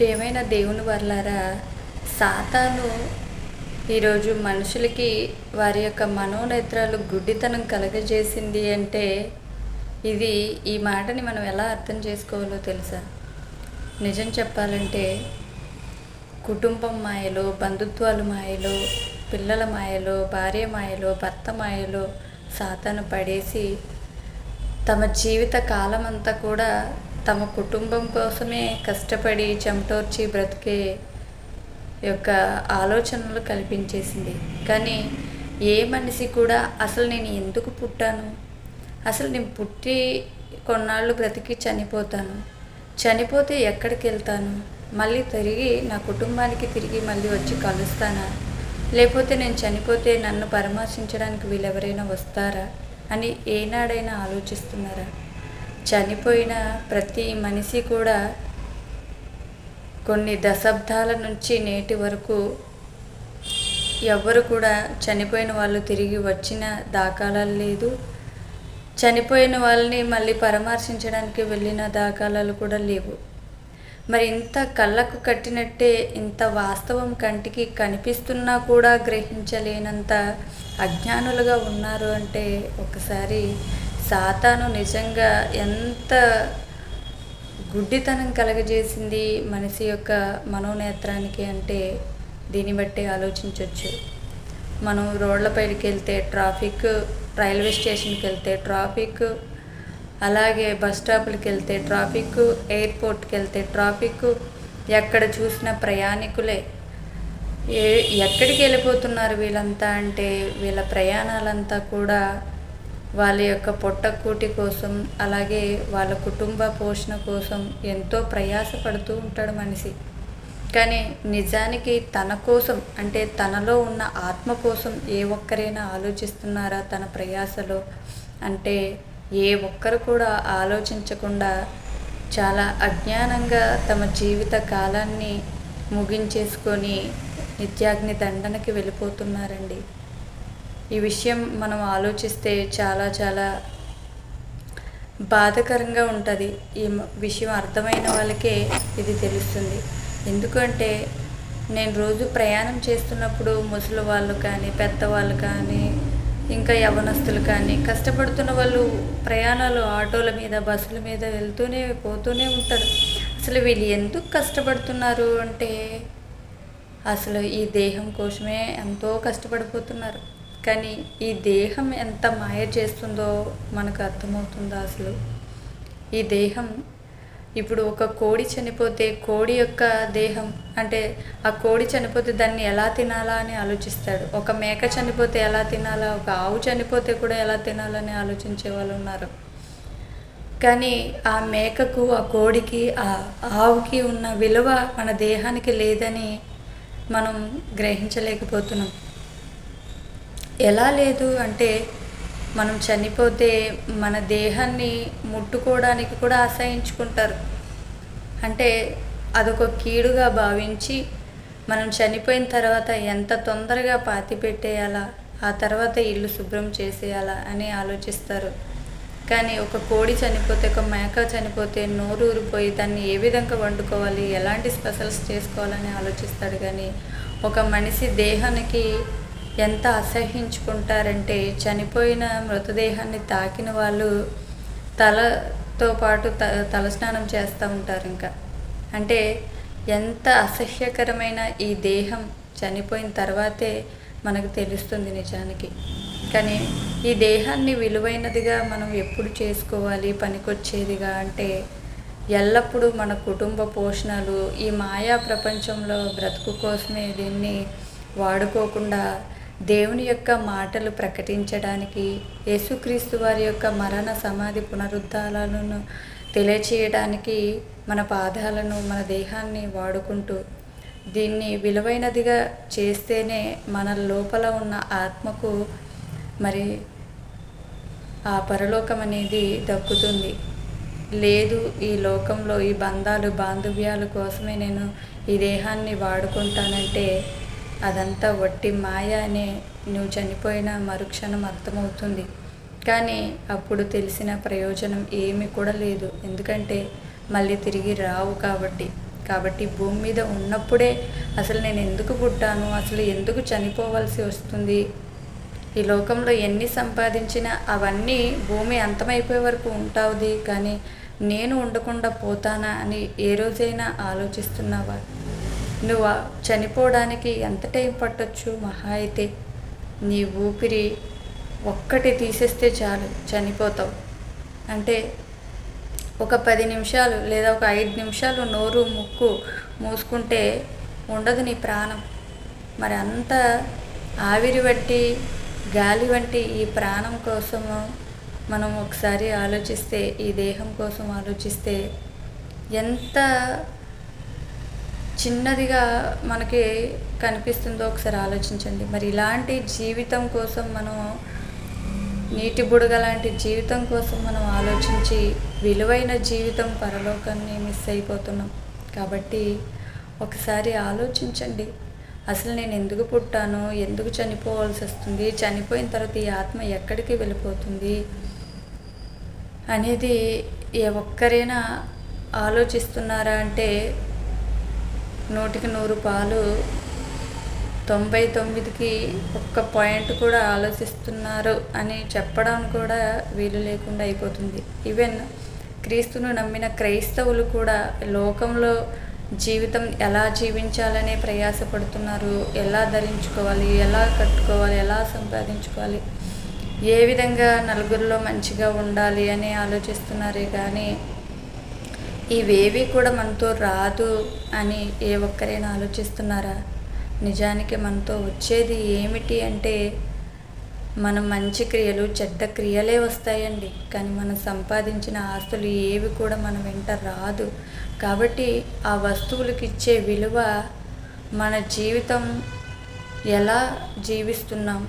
ప్రియమైన దేవుని వర్లారా? సాతాను ఈరోజు మనుషులకి వారి యొక్క మనోనేత్రాలు గుడ్డితనం కలగజేసింది అంటే ఇది ఈ మాటని మనం ఎలా అర్థం చేసుకోవాలో తెలుసా? నిజం చెప్పాలంటే కుటుంబం మాయలో బంధుత్వాలు మాయలో పిల్లల మాయలో భార్య మాయలో భర్త మాయలో సాతాను పడేసి తమ జీవిత కాలం అంతా కూడా తమ కుటుంబం కోసమే కష్టపడి చెమటోర్చి బ్రతికే యొక్క ఆలోచనలు కల్పించేసింది. కానీ ఏ మనిషి కూడా అసలు నేను ఎందుకు పుట్టాను? అసలు నేను పుట్టి కొన్నాళ్ళు బ్రతికి చనిపోతాను. చనిపోతే ఎక్కడికి వెళ్తాను మళ్ళీ తిరిగి నా కుటుంబానికి తిరిగి మళ్ళీ వచ్చి కలుస్తానా? లేకపోతే నేను చనిపోతే నన్ను పరామర్శించడానికి వీళ్ళెవరైనా వస్తారా? అని ఏనాడైనా ఆలోచిస్తున్నారా? చనిపోయిన ప్రతి మనిషి కూడా కొన్ని దశాబ్దాల నుంచి నేటి వరకు ఎవ్వరు కూడా చనిపోయిన వాళ్ళు తిరిగి వచ్చిన దాఖలాలు లేదు. చనిపోయిన వాళ్ళని మళ్ళీ పరామర్శించడానికి వెళ్ళిన దాఖలాలు కూడా లేవు. మరి ఇంత కళ్ళకు కట్టినట్టే ఇంత వాస్తవం కంటికి కనిపిస్తున్నా కూడా గ్రహించలేనంత అజ్ఞానులుగా ఉన్నారు అంటే ఒకసారి సాతాను నిజంగా ఎంత గుడ్డితనం కలగజేసింది మనిషి యొక్క మనోనేత్రానికి అంటే దీన్ని బట్టి ఆలోచించవచ్చు మనం రోడ్లపైకి వెళ్తే ట్రాఫిక్ రైల్వే స్టేషన్కి వెళ్తే ట్రాఫిక్ అలాగే బస్ స్టాపులకి వెళ్తే ట్రాఫిక్ ఎయిర్పోర్ట్కి వెళ్తే ట్రాఫిక్ ఎక్కడ చూసిన ప్రయాణికులే. ఏ ఎక్కడికి వెళ్ళిపోతున్నారు వీళ్ళంతా అంటే వీళ్ళ ప్రయాణాలంతా కూడా వాళ్ళ యొక్క పొట్టకూటి కోసం అలాగే వాళ్ళ కుటుంబ పోషణ కోసం ఎంతో ప్రయాసపడుతూ ఉంటాడు మనిషి. కానీ నిజానికి తన కోసం అంటే తనలో ఉన్న ఆత్మ కోసం ఏ ఒక్కరైనా ఆలోచిస్తున్నారా తన ప్రయాసలో? అంటే ఏ ఒక్కరు కూడా ఆలోచించకుండా చాలా అజ్ఞానంగా తమ జీవిత కాలాన్ని ముగించేసుకొని నిత్యాగ్ని దండనకి వెళ్ళిపోతున్నారండి. ఈ విషయం మనం ఆలోచిస్తే చాలా చాలా బాధకరంగా ఉంటుంది. ఈ విషయం అర్థమైన వాళ్ళకే ఇది తెలుస్తుంది. ఎందుకంటే నేను రోజు ప్రయాణం చేస్తున్నప్పుడు ముసలి వాళ్ళు కానీ పెద్దవాళ్ళు కానీ ఇంకా యవనస్తులు కానీ కష్టపడుతున్న వాళ్ళు ప్రయాణాలు ఆటోల మీద బస్సుల మీద వెళ్తూనే పోతూనే ఉంటారు. అసలు వీళ్ళు ఎందుకు కష్టపడుతున్నారు అంటే అసలు ఈ దేహం కోసమే ఎంతో కష్టపడిపోతున్నారు. కానీ ఈ దేహం ఎంత మాయ చేస్తుందో మనకు అర్థమవుతుందా అసలు? ఈ దేహం ఇప్పుడు ఒక కోడి చనిపోతే కోడి యొక్క దేహం అంటే ఆ కోడి చనిపోతే దాన్ని ఎలా తినాలా అని ఆలోచిస్తాడు. ఒక మేక చనిపోతే ఎలా తినాలా? ఒక ఆవు చనిపోతే కూడా ఎలా తినాలని ఆలోచించే వాళ్ళు ఉన్నారు. కానీ ఆ మేకకు ఆ కోడికి ఆ ఆవుకి ఉన్న విలువ మన దేహానికి లేదని మనం గ్రహించలేకపోతున్నాం. ఎలా లేదు అంటే మనం చనిపోతే మన దేహాన్ని ముట్టుకోవడానికి కూడా అసహించుకుంటారు. అంటే అదొక కీడుగా భావించి మనం చనిపోయిన తర్వాత ఎంత తొందరగా పాతి పెట్టేయాలా ఆ తర్వాత ఇల్లు శుభ్రం చేసేయాలా అని ఆలోచిస్తారు. కానీ ఒక కోడి చనిపోతే ఒక మేక చనిపోతే నోరు ఊరిపోయి దాన్ని ఏ విధంగా వండుకోవాలి ఎలాంటి స్పెషల్స్ చేసుకోవాలని ఆలోచిస్తాడు కానీ ఒక మనిషి దేహానికి ఎంత అసహించుకుంటారంటే చనిపోయిన మృతదేహాన్ని తాకిన వాళ్ళు తలతో పాటు త తలస్నానం చేస్తూ ఉంటారు ఇంకా. అంటే ఎంత అసహ్యకరమైన ఈ దేహం చనిపోయిన తర్వాతే మనకు తెలుస్తుంది నిజానికి. కానీ ఈ దేహాన్ని విలువైనదిగా మనం ఎప్పుడు చేసుకోవాలి పనికొచ్చేదిగా అంటే ఎల్లప్పుడూ మన కుటుంబ పోషణలు ఈ మాయా ప్రపంచంలో బ్రతుకు కోసమే దీన్ని వాడుకోకుండా దేవుని యొక్క మాటలు ప్రకటించడానికి యేసుక్రీస్తు వారి యొక్క మరణ సమాధి పునరుద్ధాలను తెలియచేయడానికి మన పాదాలను మన దేహాన్ని వాడుకుంటూ దీన్ని విలువైనదిగా చేస్తేనే మన లోపల ఉన్న ఆత్మకు మరి ఆ పరలోకం అనేది దక్కుతుంది. లేదు ఈ లోకంలో ఈ బంధాలు బాంధవ్యాల కోసమే నేను ఈ దేహాన్ని వాడుకుంటానంటే అదంతా వట్టి మాయ అనే నువ్వు చనిపోయిన మరుక్షణం అర్థమవుతుంది. కానీ అప్పుడు తెలిసిన ప్రయోజనం ఏమీ కూడా లేదు. ఎందుకంటే మళ్ళీ తిరిగి రావు కాబట్టి. కాబట్టి భూమి మీద ఉన్నప్పుడే అసలు నేను ఎందుకు పుట్టాను? అసలు ఎందుకు చనిపోవాల్సి వస్తుంది? ఈ లోకంలో ఎన్ని సంపాదించినా అవన్నీ భూమి అంతమైపోయే వరకు ఉంటావుది. కానీ నేను ఉండకుండా పోతానా అని ఏ రోజైనా ఆలోచిస్తున్నావా? నువ్వు చనిపోవడానికి ఎంత టైం పట్టొచ్చు? మహా అయితే నీ ఊపిరి ఒక్కటి తీసేస్తే చాలు చనిపోతావు. అంటే ఒక పది నిమిషాలు లేదా ఒక ఐదు నిమిషాలు నోరు ముక్కు మూసుకుంటే ఉండదు నీ ప్రాణం. మరి అంత ఆవిరి వంటి గాలి వంటి ఈ ప్రాణం కోసము మనం ఒకసారి ఆలోచిస్తే ఈ దేహం కోసం ఆలోచిస్తే ఎంత చిన్నదిగా మనకి కనిపిస్తుందో ఒకసారి ఆలోచించండి. మరి ఇలాంటి జీవితం కోసం మనం నీటి బుడగ లాంటి జీవితం కోసం మనం ఆలోచించి విలువైన జీవితం పరలోకాన్ని మిస్ అయిపోతున్నాం. కాబట్టి ఒకసారి ఆలోచించండి. అసలు నేను ఎందుకు పుట్టాను? ఎందుకు చనిపోవాల్సి వస్తుంది? చనిపోయిన తర్వాత ఈ ఆత్మ ఎక్కడికి వెళ్ళిపోతుంది? అనేది ఏ ఒక్కరైనా ఆలోచిస్తున్నారా అంటే నూటికి నూరు పాలు. తొంభై తొమ్మిదికి ఒక్క పాయింట్ కూడా ఆలోచిస్తున్నారు అని చెప్పడం కూడా వీలు లేకుండా అయిపోతుంది. ఈవెన్ క్రీస్తును నమ్మిన క్రైస్తవులు కూడా లోకంలో జీవితం ఎలా జీవించాలనే ప్రయాసపడుతున్నారు. ఎలా ధరించుకోవాలి? ఎలా కట్టుకోవాలి? ఎలా సంపాదించుకోవాలి? ఏ విధంగా నలుగురిలో మంచిగా ఉండాలి అని ఆలోచిస్తున్నారే కానీ ఇవేవి కూడా మనతో రాదు అని ఏ ఒక్కరైనా ఆలోచిస్తున్నారా? నిజానికి మనతో వచ్చేది ఏమిటి అంటే మన మంచి క్రియలు చెడ్డ క్రియలే వస్తాయండి. కానీ మనం సంపాదించిన ఆస్తులు ఏవి కూడా మన వెంట రాదు. కాబట్టి ఆ వస్తువులకు ఇచ్చే విలువ మన జీవితం ఎలా జీవిస్తున్నాం?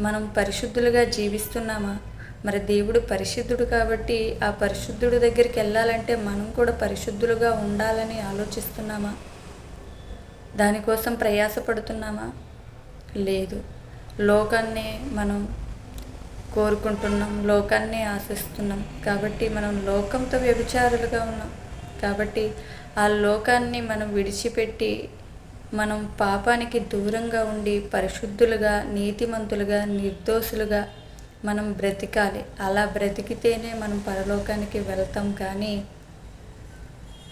మనం పరిశుద్ధులుగా జీవిస్తున్నామా? మరి దేవుడు పరిశుద్ధుడు కాబట్టి ఆ పరిశుద్ధుడు దగ్గరికి వెళ్ళాలంటే మనం కూడా పరిశుద్ధులుగా ఉండాలని ఆలోచిస్తున్నామా? దానికోసం ప్రయాసపడుతున్నామా? లేదు. లోకాన్ని మనం కోరుకుంటున్నాం లోకాన్ని ఆశిస్తున్నాం. కాబట్టి మనం లోకంతో వ్యభిచారులుగా ఉన్నాం. కాబట్టి ఆ లోకాన్ని మనం విడిచిపెట్టి మనం పాపానికి దూరంగా ఉండి పరిశుద్ధులుగా నీతిమంతులుగా నిర్దోషులుగా మనం బ్రతికాలి. అలా బ్రతికితేనే మనం పరలోకానికి వెళ్తాం. కానీ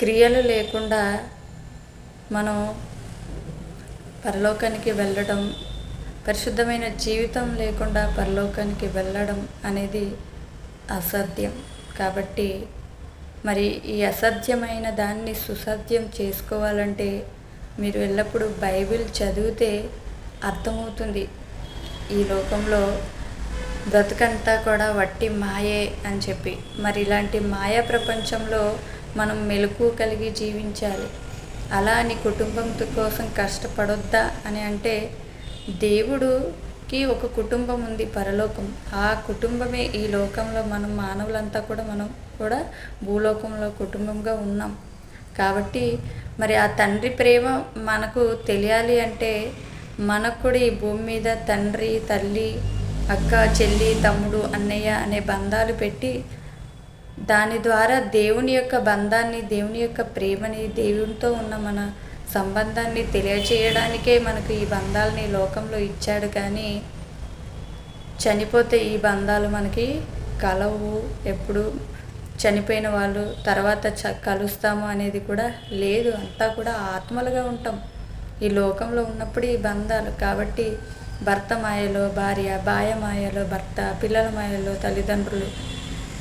క్రియలు లేకుండా మనం పరలోకానికి వెళ్ళడం పరిశుద్ధమైన జీవితం లేకుండా పరలోకానికి వెళ్ళడం అనేది అసాధ్యం కాబట్టి మరి ఈ అసాధ్యమైన దాన్ని సుసాధ్యం చేసుకోవాలంటే మీరు ఎల్లప్పుడూ బైబిల్ చదివితే అర్థమవుతుంది. ఈ లోకంలో బ్రతుకంతా కూడా వట్టి మాయే అని చెప్పి. మరి ఇలాంటి మాయా ప్రపంచంలో మనం మెలకు కలిగి జీవించాలి. అలా అని కుటుంబం కోసం కష్టపడొద్దా అని అంటే దేవుడుకి ఒక కుటుంబం ఉంది పరలోకం. ఆ కుటుంబమే ఈ లోకంలో మనం మానవులంతా కూడా మనం కూడా భూలోకంలో కుటుంబంగా ఉన్నాం. కాబట్టి మరి ఆ తండ్రి ప్రేమ మనకు తెలియాలి అంటే మనకు కూడా ఈ భూమి మీద తండ్రి తల్లి అక్క చెల్లి తమ్ముడు అన్నయ్య అనే బంధాలు పెట్టి దాని ద్వారా దేవుని యొక్క బంధాన్ని దేవుని యొక్క ప్రేమని దేవునితో ఉన్న మన సంబంధాన్ని తెలియచేయడానికే మనకు ఈ బంధాలని లోకంలో ఇచ్చాడు. కానీ చనిపోతే ఈ బంధాలు మనకి కలవు. ఎప్పుడు చనిపోయిన వాళ్ళు తర్వాత చ కలుస్తాము అనేది కూడా లేదు. అంతా కూడా ఆత్మలుగా ఉంటాం. ఈ లోకంలో ఉన్నప్పుడు ఈ బంధాలు. కాబట్టి భర్త మాయలో భార్య భార్య మాయలో భర్త పిల్లల మాయలో తల్లిదండ్రులు.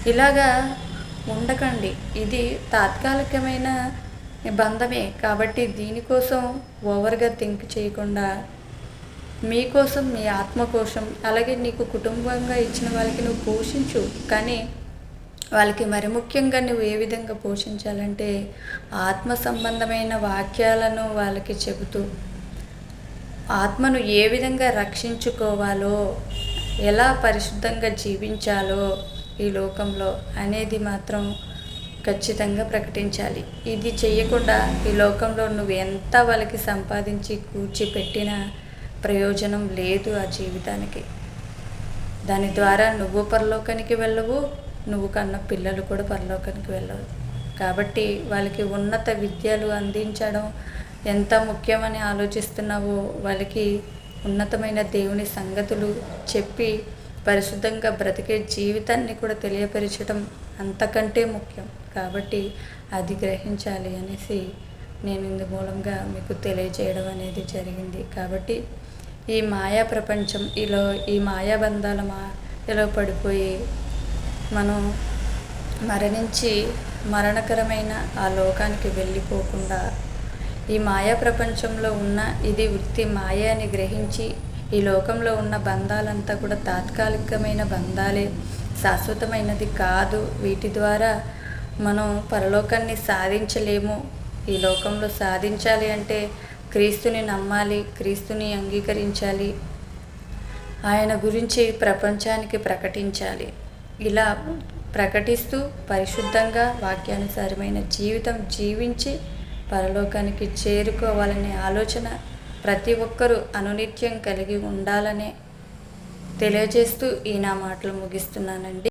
ఇలాగా ఉండకండి. ఇది తాత్కాలికమైన బంధమే కాబట్టి దీనికోసం ఓవర్గా థింక్ చేయకుండా మీకోసం మీ ఆత్మ కోసం అలాగే నీకు కుటుంబంగా ఇచ్చిన వాళ్ళకి నువ్వు పోషించు. కానీ వాళ్ళకి మరి ముఖ్యంగా నువ్వు ఏ విధంగా పోషించాలంటే ఆత్మ సంబంధమైన వాక్యాలను వాళ్ళకి చెబుతూ ఆత్మను ఏ విధంగా రక్షించుకోవాలో ఎలా పరిశుద్ధంగా జీవించాలో ఈ లోకంలో అనేది మాత్రం ఖచ్చితంగా ప్రకటించాలి. ఇది చేయకుండా ఈ లోకంలో నువ్వు ఎంత వాళ్ళకి సంపాదించి కూర్చిపెట్టినా ప్రయోజనం లేదు ఆ జీవితానికి. దాని ద్వారా నువ్వు పరలోకానికి వెళ్ళవు నువ్వు కన్న పిల్లలు కూడా పరలోకానికి వెళ్ళవు. కాబట్టి వాళ్ళకి ఉన్నత విద్యలు అందించడం ఎంత ముఖ్యమని ఆలోచిస్తున్నావో వాళ్ళకి ఉన్నతమైన దేవుని సంగతులు చెప్పి పరిశుద్ధంగా బ్రతికే జీవితాన్ని కూడా తెలియపరచడం అంతకంటే ముఖ్యం. కాబట్టి అది గ్రహించాలి అనేసి నేను ఇందు మూలంగా మీకు తెలియజేయడం అనేది జరిగింది. కాబట్టి ఈ మాయా ప్రపంచం ఇలా ఈ మాయాబంధాల మాయలో పడిపోయి మనం మరణించి మరణకరమైన ఆ లోకానికి వెళ్ళిపోకుండా ఈ మాయా ప్రపంచంలో ఉన్న ఇది వృత్తి మాయ అని గ్రహించి ఈ లోకంలో ఉన్న బంధాలంతా కూడా తాత్కాలికమైన బంధాలే. శాశ్వతమైనది కాదు. వీటి ద్వారా మనం పరలోకాన్ని సాధించలేము. ఈ లోకంలో సాధించాలి అంటే క్రీస్తుని నమ్మాలి క్రీస్తుని అంగీకరించాలి. ఆయన గురించి ప్రపంచానికి ప్రకటించాలి. ఇలా ప్రకటిస్తూ పరిశుద్ధంగా వాక్యానుసారమైన జీవితం జీవించి పరలోకానికి చేరుకోవాలనే ఆలోచన ప్రతి ఒక్కరూ అనునిత్యం కలిగి ఉండాలనే తెలియజేస్తూ ఈ నా మాటలు ముగిస్తున్నానండి.